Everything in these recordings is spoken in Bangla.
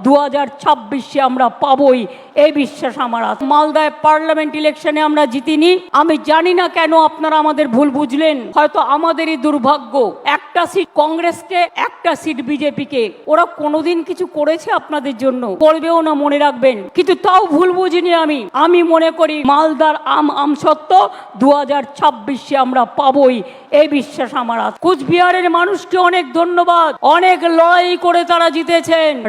দু হাজার ছাব্বিশে আমরা পাবই, এই বিশ্বাস আমার আছে। মালদায় পার্লামেন্ট ইলেকশনে আমরা জিতিনি। আমি জানি না কেন আপনারা আমাদের ভুল বুঝলেন। হয়তো আমাদেরই দুর্ভাগ্য। একটা সিট কংগ্রেসকে, একটা সিট বিজেপিকে। ওরা কোনোদিন কিছু করেছে আপনাদের জন্য? করবেও না মনে রাখবেন। কিন্তু তাও ভুল বুঝিনি আমি। আমি মনে করি মালদার আম আম সত্য দু হাজার ছাব্বিশে আমরা পাবই। এই বিশ্বাস আমার আছে। কুচবিহারের মানুষকে অনেক ধন্যবাদ। অনেক লড়াই করে তারা জিতেছেন।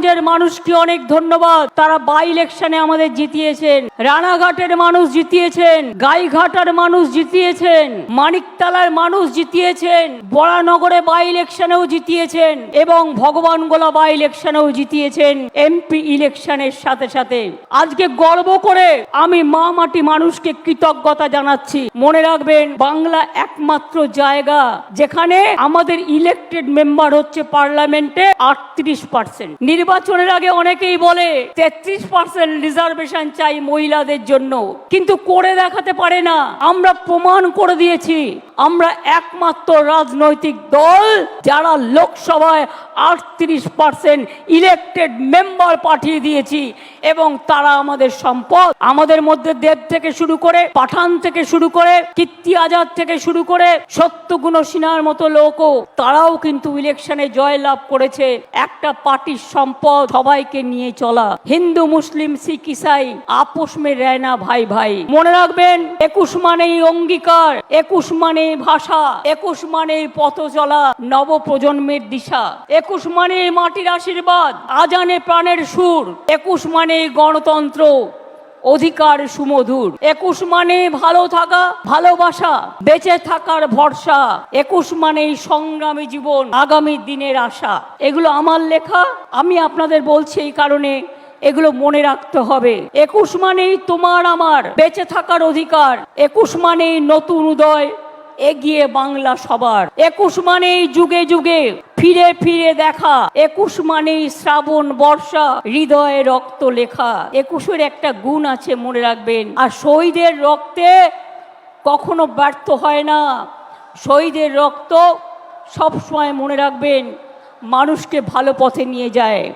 রায়গঞ্জের মানুষকে অনেক ধন্যবাদ। তারা বাই ইলেকশনে আমাদের জিতিয়েছেন। রানাঘাটের মানুষ জিতিয়েছেন। গাইঘাটার মানুষ জিতিয়েছেন। মানিকতলার মানুষ জিতিয়েছেন। বরানগরে বাই ইলেকশনেও জিতিয়েছেন এবং ভগবান ভগবানগোলা বাই ইলেকশনেও জিতিয়েছেন এমপি ইলেকশনের সাথে সাথে। আজকে গর্ব করে আমি মা মাটি মানুষকে কৃতজ্ঞতা জানাচ্ছি। মনে রাখবেন, বাংলা একমাত্র জায়গা যেখানে আমাদের ইলেকটেড মেম্বার হচ্ছে পার্লামেন্টে আটত্রিশ পার্সেন্ট নির্বাচনের আগে অনেকেই বলে, তেত্রিশ পার্সেন্ট রিজার্ভেশন চাই মহিলাদের জন্য। কিন্তু করে দেখাতে পারে না। আমরা প্রমাণ করে দিয়েছি। আমরা একমাত্র রাজনৈতিক দল যারা লোকসভায় আটত্রিশ পার্সেন্ট ইলেকটেড মেম্বার পাঠিয়ে দিয়েছি। এবং তারা আমাদের সম্পদ। আমাদের মধ্যে দেব থেকে শুরু করে, পাঠান থেকে শুরু করে, কীর্তি আজাদ থেকে শুরু করে, সত্যগুণ সিনহার মতো লোকও তারাও কিন্তু ইলেকশনে জয়লাভ করেছে। একটা পার্টির সম্পদ সবাইকে নিয়ে চলা। হিন্দু, মুসলিম, শিখ, ইসাই, আপোষ মে রেনা ভাই ভাই। মনে রাখবেন, একুশ মানেই অঙ্গীকার, একুশ মানে ভাষা, একুশ মানে পথ চলা নব প্রজন্মের দিশা। একুশ মানে মাটির আশীর্বাদ, আজানে প্রাণের সুর, একুশ মানে গণতন্ত্র, অধিকার সুমধুর। একুশ মানে ভালো থাকা, ভালোবাসা, বেঁচে থাকার ভরসা। একুশ মানে সংগ্রামী জীবন, আগামী দিনের আশা। এগুলো আমার লেখা, আমি আপনাদের বলছি এই কারণে এগুলো মনে রাখতে হবে। একুশ মানেই তোমার আমার, বেঁচে থাকার অধিকার। একুশ মানেই নতুন উদয়, এগিয়ে বাংলা সবার। একুশ মানেই যুগে যুগে ফিরে ফিরে দেখা। একুশ মানেই শ্রাবণ বর্ষা, হৃদয়ে রক্ত লেখা। একুশের একটা গুণ আছে, মনে রাখবেন। আর শহীদের রক্তে কখনো ব্যর্থ হয় না। শহীদের রক্ত সবসময় মনে রাখবেন, মানুষকে ভালো পথে নিয়ে যায়।